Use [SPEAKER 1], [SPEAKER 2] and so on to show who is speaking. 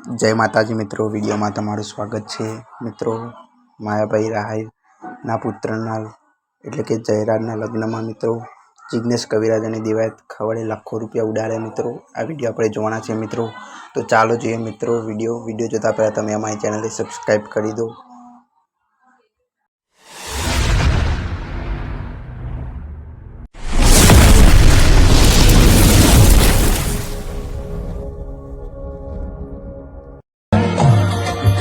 [SPEAKER 1] જય માતાજી મિત્રો, વિડીયોમાં તમારું સ્વાગત છે. મિત્રો, માયાભાઈ રાહાઈના પુત્રના, એટલે કે જયરાજના લગ્નમાં મિત્રો જિજ્ઞેશ કવિરાજ અને દિવાયત ખવડે લાખો રૂપિયા ઉડાડ્યા મિત્રો. આ વીડિયો આપણે જોવાના છે મિત્રો. તો ચાલો જોઈએ મિત્રો, વીડિયો વીડિયો જોતા પહેલાં તમે અમારી ચેનલને સબસ્ક્રાઈબ કરી દો.